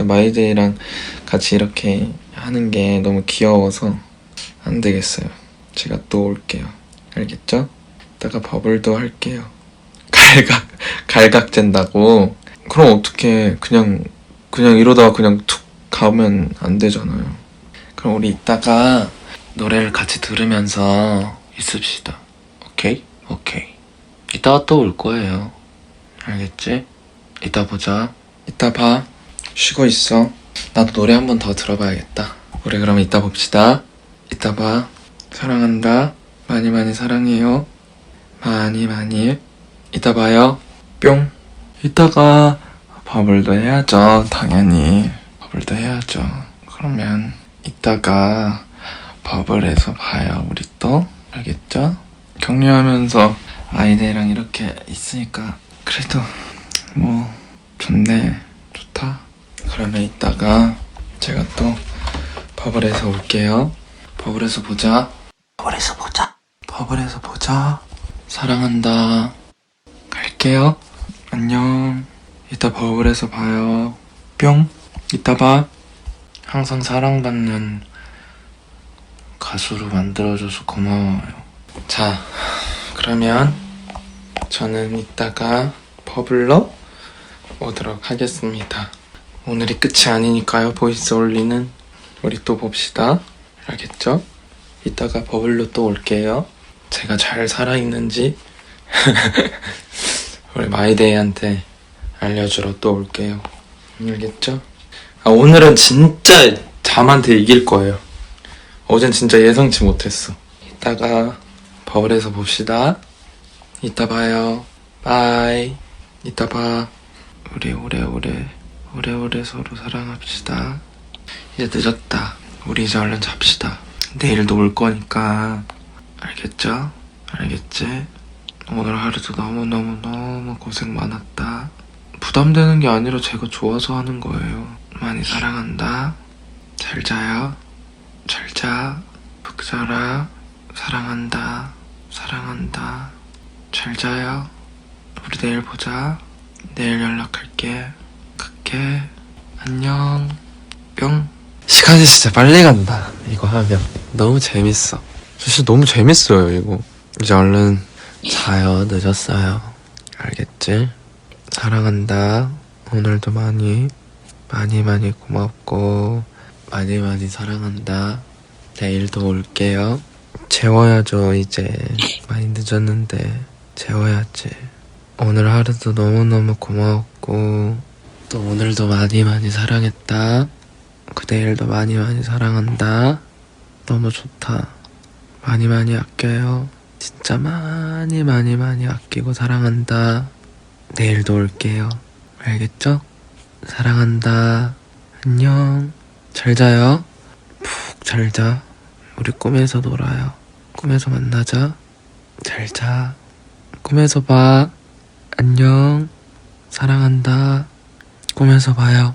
일단 마이데이랑 같이 이렇게 하는 게 너무 귀여워서 안 되겠어요. 제가 또 올게요. 알겠죠? 이따가 버블도 할게요. 갈각 갈각 잰다고. 그럼 어떻게 그냥 그냥 이러다가 그냥 툭 가면 안 되잖아요. 그럼 우리 이따가 노래를 같이 들으면서 있읍시다. 오케이? 오케이. 이따가 또 올 거예요. 알겠지? 이따 보자. 이따 봐. 쉬고 있어. 나도 노래 한 번 더 들어봐야겠다. 우리 그럼 이따 봅시다. 이따 봐. 사랑한다. 많이 많이 사랑해요. 많이 많이. 이따 봐요. 뿅. 이따가 버블도 해야죠. 당연히. 버블도 해야죠. 그러면 이따가 버블에서 봐요. 우리 또. 알겠죠? 격려하면서 아이들이랑 이렇게 있으니까 그래도 뭐 좋네. 좋다. 그러면 이따가 제가 또 버블에서 올게요. 버블에서 보자. 버블에서 보자. 버블에서 보자. 사랑한다. 갈게요. 안녕. 이따 버블에서 봐요. 뿅. 이따 봐. 항상 사랑받는 가수로 만들어줘서 고마워요. 자, 그러면 저는 이따가 버블러 오도록 하겠습니다. 오늘이 끝이 아니니까요, 보이스 올리는. 우리 또 봅시다. 알겠죠? 이따가 버블로 또 올게요. 제가 잘 살아있는지 우리 마이데이한테 알려주러 또 올게요. 알겠죠? 아, 오늘은 진짜 잠한테 이길 거예요. 어젠 진짜 예상치 못했어. 이따가 버블에서 봅시다. 이따 봐요. 바이. 이따 봐. 우리 오래오래 오래오래 서로 사랑합시다. 이제 늦었다. 우리 이제 얼른 잡시다. 내일도 올 거니까 알겠죠? 알겠지? 오늘 하루도 너무너무너무 고생 많았다. 부담되는 게 아니라 제가 좋아서 하는 거예요. 많이 사랑한다. 잘 자요. 잘 자. 푹 자라. 사랑한다. 사랑한다. 잘 자요. 우리 내일 보자. 내일 연락할게. 갈게. 안녕. 뿅. 시간이 진짜 빨리 간다. 이거 하면. 너무 재밌어. 진짜 너무 재밌어요, 이거. 이제 얼른 자요. 늦었어요. 알겠지? 사랑한다. 오늘도 많이, 많이 많이 고맙고, 많이 많이 사랑한다. 내일도 올게요. 재워야죠, 이제. 많이 늦었는데, 재워야지. 오늘 하루도 너무너무 고마웠고, 또 오늘도 많이 많이 사랑했다. 그 내일도 많이 많이 사랑한다. 너무 좋다. 많이 많이 아껴요. 진짜 많이 많이 많이 아끼고 사랑한다. 내일도 올게요. 알겠죠? 사랑한다. 안녕. 잘 자요. 푹 잘 자. 우리 꿈에서 놀아요. 꿈에서 만나자. 잘 자. 꿈에서 봐. 안녕. 사랑한다. 꿈에서 봐요.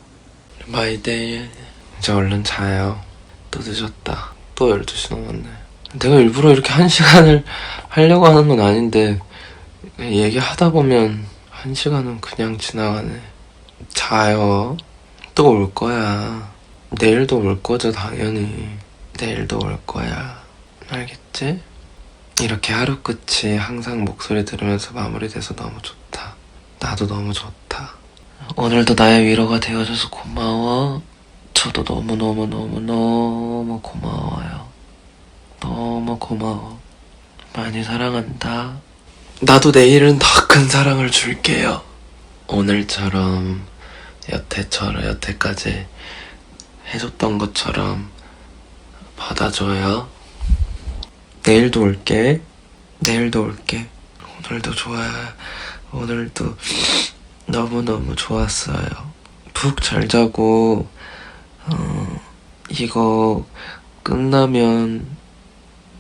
마이데이. 이제 얼른 자요. 또 늦었다. 또 12시 넘었네. 내가 일부러 이렇게 한 시간을 하려고 하는 건 아닌데, 얘기하다 보면 한 시간은 그냥 지나가네. 자요. 또 올 거야. 내일도 올 거죠, 당연히. 내일도 올 거야. 알겠지? 이렇게 하루 끝이 항상 목소리 들으면서 마무리돼서 너무 좋다. 나도 너무 좋다. 오늘도 나의 위로가 되어줘서 고마워. 저도 너무너무너무너무 고마워요. 너무 고마워. 많이 사랑한다. 나도 내일은 더 큰 사랑을 줄게요. 오늘처럼 여태처럼 여태까지 해줬던 것처럼 받아줘요. 내일도 올게. 내일도 올게. 오늘도 좋아요. 오늘도 너무너무 좋았어요. 푹 잘 자고, 어, 이거 끝나면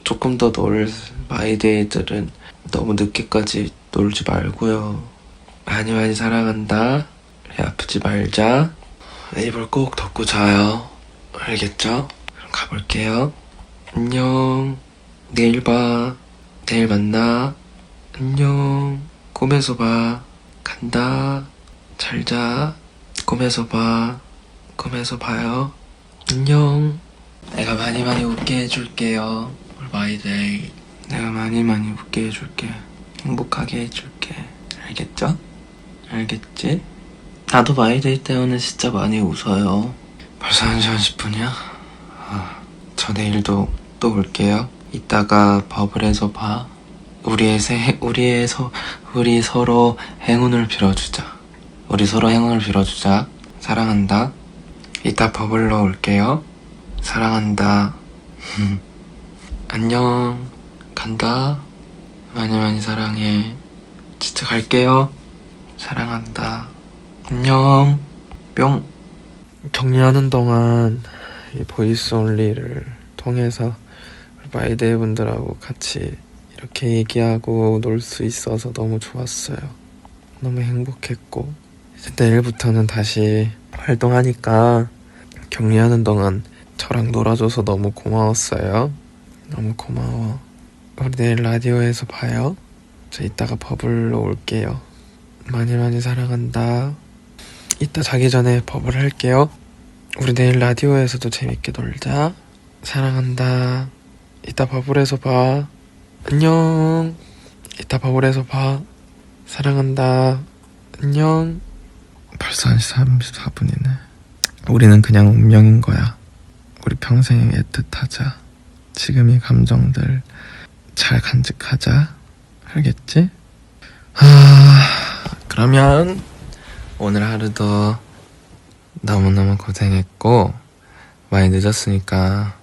조금 더 놀 마이데이들은 너무 늦게까지 놀지 말고요. 많이 많이 사랑한다. 아프지 말자. 이불 꼭 덮고 자요. 알겠죠? 그럼 가볼게요. 안녕. 내일 봐. 내일 만나. 안녕. 꿈에서 봐. 간다. 잘 자. 꿈에서 봐. 꿈에서 봐요. 안녕. 내가 많이 많이 웃게 해줄게요. 우리 마이데이. 내가 많이 많이 웃게 해줄게. 행복하게 해줄게. 알겠죠? 알겠지? 나도 마이데이 때문에 진짜 많이 웃어요. 벌써 1시간 10분이야? 아, 저 내일도 또 올게요. 이따가 버블에서 봐. 우리의 새, 우리의 서, 우리 서로 행운을 빌어주자. 우리 서로 행운을 빌어주자. 사랑한다. 이따 버블로 올게요. 사랑한다. 안녕. 간다. 많이 많이 사랑해. 진짜 갈게요. 사랑한다. 안녕. 뿅. 격리하는 동안 이 보이스 온리를 통해서 마이데이 분들하고 같이 이렇게 얘기하고 놀 수 있어서 너무 좋았어요. 너무 행복했고 이제 내일부터는 다시 활동하니까 격리하는 동안 저랑 놀아줘서 너무 고마웠어요. 너무 고마워. 우리 내일 라디오에서 봐요. 저 이따가 버블로 올게요. 많이 많이 사랑한다. 이따 자기 전에 버블 할게요. 우리 내일 라디오에서도 재밌게 놀자. 사랑한다. 이따 버블에서 봐. 안녕. 이따 버블에서 봐. 사랑한다. 안녕. 벌써 1시 34분이네. 우리는 그냥 운명인 거야. 우리 평생 애틋하자. 지금 이 감정들 잘 간직하자. 알겠지? 아, 그러면 오늘 하루도 너무너무 고생했고 많이 늦었으니까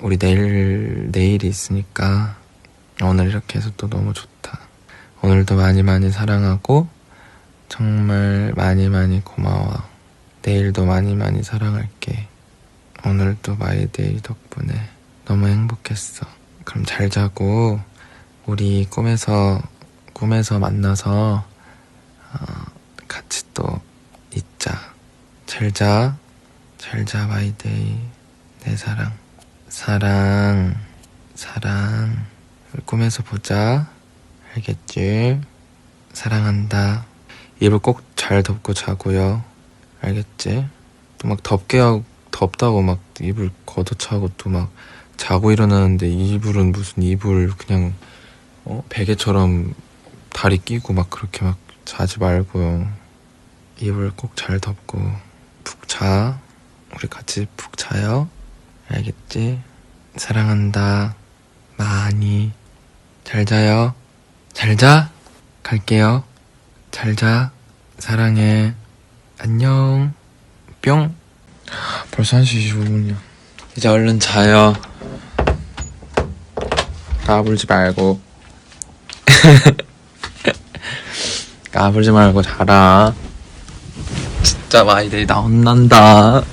우리 내일 내일이 있으니까 오늘 이렇게 해서 또 너무 좋다. 오늘도 많이 많이 사랑하고 정말 많이 많이 고마워. 내일도 많이 많이 사랑할게. 오늘도 마이데이 덕분에 너무 행복했어. 그럼 잘 자고 우리 꿈에서 꿈에서 만나서 어, 같이 또 있자. 잘 자. 잘 자, 마이데이. 내 사랑. 사랑. 사랑. 꿈에서 보자. 알겠지? 사랑한다. 이불 꼭 잘 덮고 자고요. 알겠지? 또 막 덥게 하고, 덥다고 막 이불 걷어차고 또 막 자고 일어나는데 이불은 무슨 이불 그냥, 어? 베개처럼 다리 끼고 막 그렇게 막 자지 말고요. 이불 꼭 잘 덮고 푹 자. 우리 같이 푹 자요. 알겠지? 사랑한다. 많이. 잘 자요. 잘 자. 갈게요. 잘 자. 사랑해. 안녕. 뿅. 벌써 1시 25분이야. 이제 얼른 자요. 까불지 말고. 까불지 말고 자라. 진짜 마이데이 나 혼난다.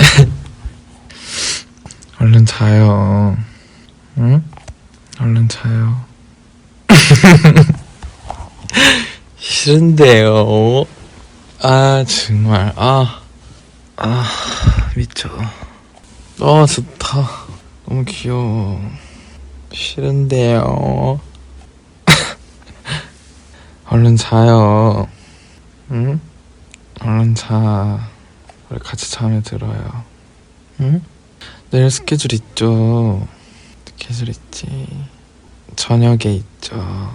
얼른 자요. 응? 얼른 자요. 싫은데요. 아, 정말. 아, 아, 미쳐. 아, 좋다. 너무 귀여워. 싫은데요. 얼른 자요. 응? 얼른 자. 우리 같이 잠에 들어요. 응? 내일 스케줄 있죠. 스케줄 있지. 저녁에 있죠.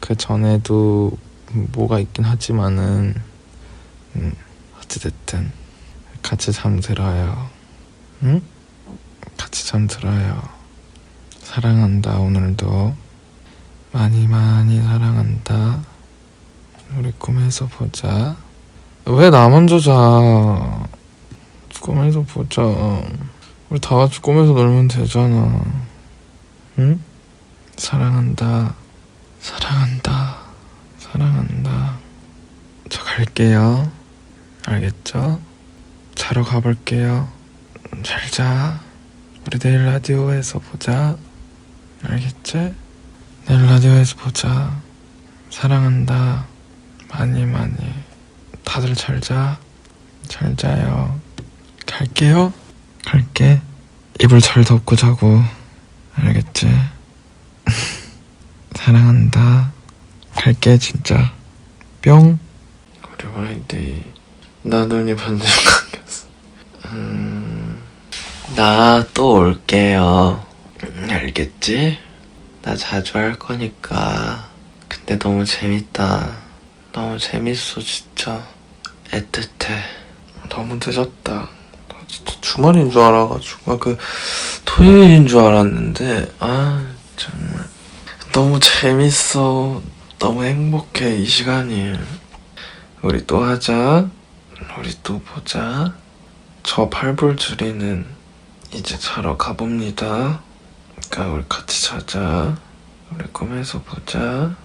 그 전에도 뭐가 있긴 하지만은, 음, 어찌됐든, 같이 잠들어요. 응? 같이 잠들어요. 사랑한다, 오늘도. 많이 많이 사랑한다. 우리 꿈에서 보자. 왜 나 먼저 자? 꿈에서 보자. 우리 다 같이 꿈에서 놀면 되잖아. 응? 사랑한다. 사랑한다. 사랑한다. 저 갈게요. 알겠죠? 자러 가볼게요. 잘 자. 우리 내일 라디오에서 보자. 알겠지? 내일 라디오에서 보자. 사랑한다. 많이 많이. 다들 잘 자. 잘 자요. 갈게요. 갈게. 이불 잘 덮고 자고. 알겠지? 사랑한다. 갈게, 진짜. 뿅. 우리 와이데이 나 눈이 번쩍 감겼어. 음, 나 또 올게요. 음, 알겠지? 나 자주 할 거니까. 근데 너무 재밌다. 너무 재밌어, 진짜. 애틋해. 너무 늦었다. 나 진짜 주말인 줄 알아가지고. 아, 그, 토요일인 줄 알았는데, 아, 정말. 너무 재밌어. 너무 행복해, 이 시간이. 우리 또 하자. 우리 또 보자. 저 팔불줄이는 이제 자러 가봅니다. 그러니까 우리 같이 자자. 우리 꿈에서 보자.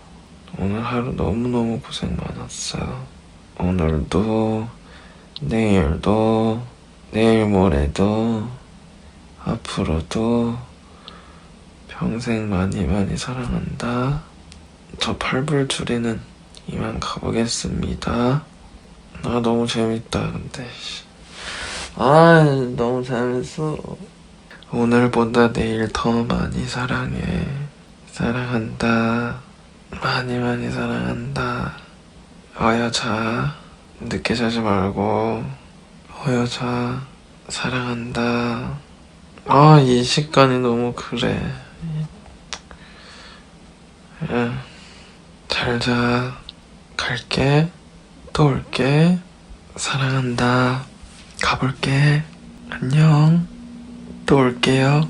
오늘 하루 너무너무 고생 많았어. 오늘도, 내일도, 내일 모레도, 앞으로도 평생 많이 많이 사랑한다. 저 팔불 줄이는 이만 가보겠습니다. 아 너무 재밌다 근데. 씨. 아 너무 재밌어. 오늘보다 내일 더 많이 사랑해. 사랑한다. 많이 많이 사랑한다. 어여 자. 늦게 자지 말고. 어여 자. 사랑한다 아 이 시간이 너무 그래 잘자 갈게 또 올게. 사랑한다. 가볼게. 안녕. 또 올게요.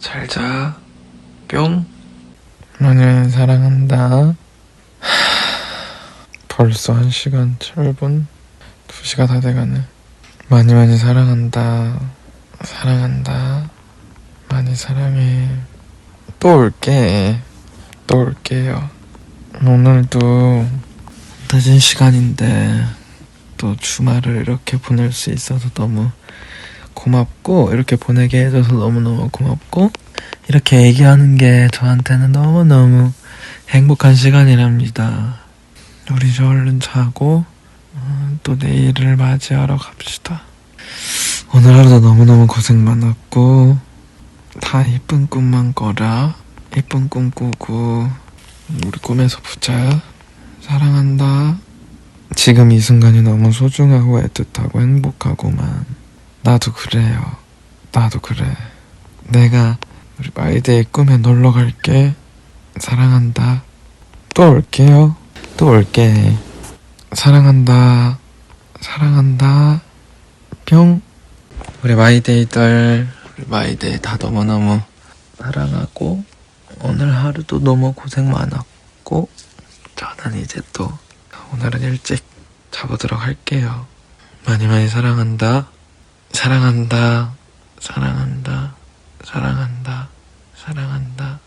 잘 자. 뿅. 많이 사랑한다. 벌써 한 시간 7분? 2시가 다 돼가네. 많이 많이 사랑한다. 사랑한다. 많이 사랑해. 또 올게. 또 올게요. 오늘도 늦은 시간인데 또 주말을 이렇게 보낼 수 있어서 너무 고맙고 이렇게 보내게 해줘서 너무너무 고맙고 이렇게 얘기하는 게 저한테는 너무너무 행복한 시간이랍니다. 우리 이제 얼른 자고 어, 또 내일을 맞이하러 갑시다. 오늘 하루도 너무너무 고생 많았고 다 이쁜 꿈만 꿔라. 이쁜 꿈 꾸고 우리 꿈에서 보자. 사랑한다. 지금 이 순간이 너무 소중하고 애틋하고 행복하고만. 나도 그래요. 나도 그래. 내가 우리 마이데이 꿈에 놀러 갈게. 사랑한다. 또 올게요. 또 올게. 사랑한다. 사랑한다. 뿅. 우리 마이데이들, 우리 마이데이 다 너무너무 사랑하고, 오늘 하루도 너무 고생 많았고, 저는 이제 또 오늘은 일찍 자보도록 할게요. 많이 많이 사랑한다. 사랑한다. 사랑한다. 사랑한다. 사랑한다.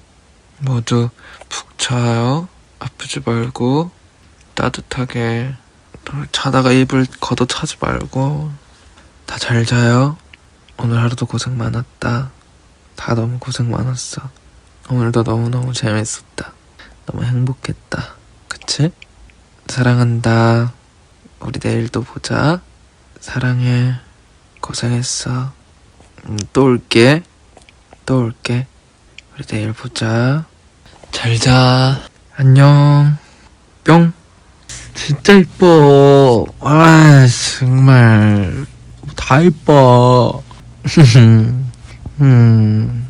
모두 푹 자요. 아프지 말고 따뜻하게 또 자다가 이불 걷어 차지 말고 다 잘 자요. 오늘 하루도 고생 많았다. 다 너무 고생 많았어. 오늘도 너무너무 재밌었다. 너무 행복했다. 그치? 사랑한다. 우리 내일도 보자. 사랑해. 고생했어. 음, 또 올게. 또 올게. 우리 내일 보자. 잘 자. 안녕. 뿅. 진짜 이뻐. 와, 정말. 다 이뻐. 음,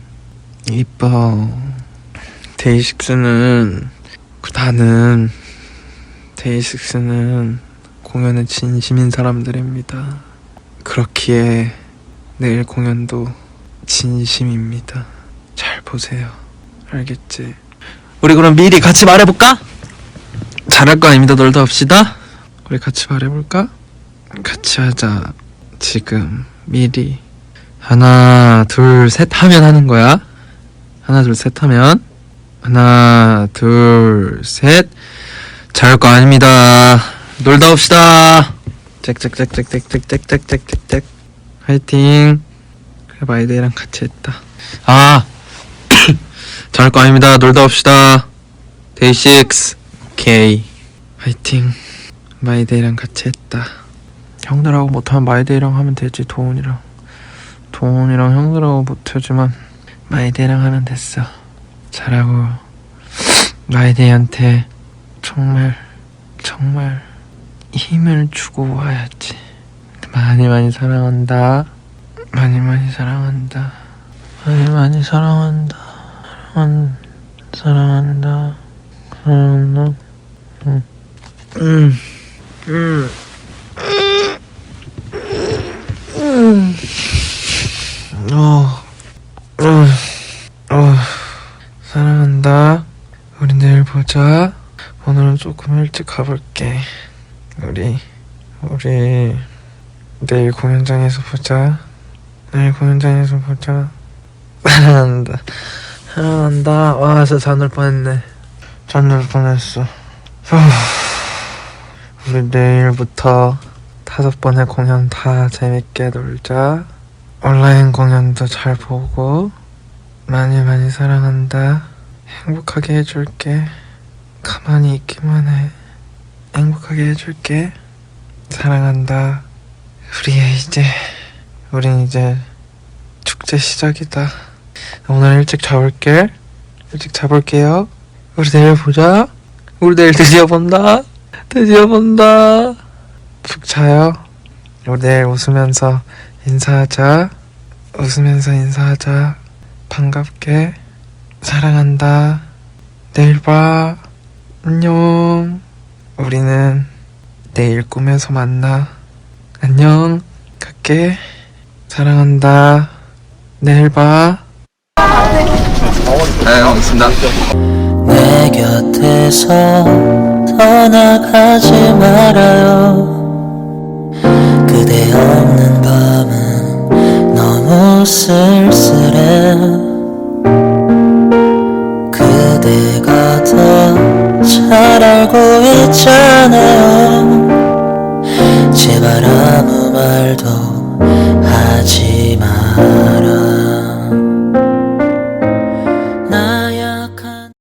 이뻐. 데이식스는, 그 나는, 데이식스는 공연에 진심인 사람들입니다. 그렇기에 내일 공연도 진심입니다. 잘 보세요. 알겠지? 우리 그럼 미리 같이 말해볼까? 잘할 거 아닙니다. 놀다 합시다. 우리 같이 말해볼까? 같이 하자. 지금 미리 하나 둘 셋 하면 하는 거야. 하나 둘 셋 하면 하나 둘 셋. 잘할 거 아닙니다. 놀다 옵시다. 짹짹짹짹짹짹짹짹짹 화이팅. 그래 마이데이랑 같이 했다. 아 잘할 거 아닙니다. 놀다 옵시다. 데이식스 오케이 화이팅. 마이데이랑 같이 했다. 형들하고 못하면 마이데이랑 하면 되지 도훈이랑. 도훈이랑 형들하고 못하지만 마이데이랑 하면 됐어. 잘하고 마이데이한테 정말 정말 힘을 주고 와야지. 많이 많이 사랑한다. 많이 많이 사랑한다. 많이 많이 사랑한다. 사랑한, 사랑한다. 사랑한다. 응. 음. 음. 음. 어. 어. 어. 사랑한다. 우리 내일 보자. 오늘은 조금 일찍 가볼게. 우리, 우리, 내일 공연장에서 보자. 내일 공연장에서 보자. 사랑한다. 사랑한다. 와, 진짜 잠들 뻔했네. 잠들 뻔했어. 후. 우리 내일부터 다섯 번의 공연 다 재밌게 놀자. 온라인 공연도 잘 보고, 많이 많이 사랑한다. 행복하게 해줄게. 가만히 있기만 해. 행복하게 해줄게. 사랑한다. 우리 이제, 우린 이제 축제 시작이다. 오늘 일찍 자볼게. 일찍 자볼게요. 우리 내일 보자. 우리 내일 드디어 본다. 드디어 본다. 푹 자요. 우리 내일 웃으면서 인사하자. 웃으면서 인사하자. 반갑게. 사랑한다. 내일 봐. 안녕. 우리는 내일 꿈에서 만나. 안녕. 갈게. 사랑한다. 내일 봐. 네, 고맙습니다. 내 곁에서 떠나가지 말아요 그대 없는 밤은 너무 쓸쓸해 그대가 더 잘 알고 있잖아요. 제발 아무 말도 하지 마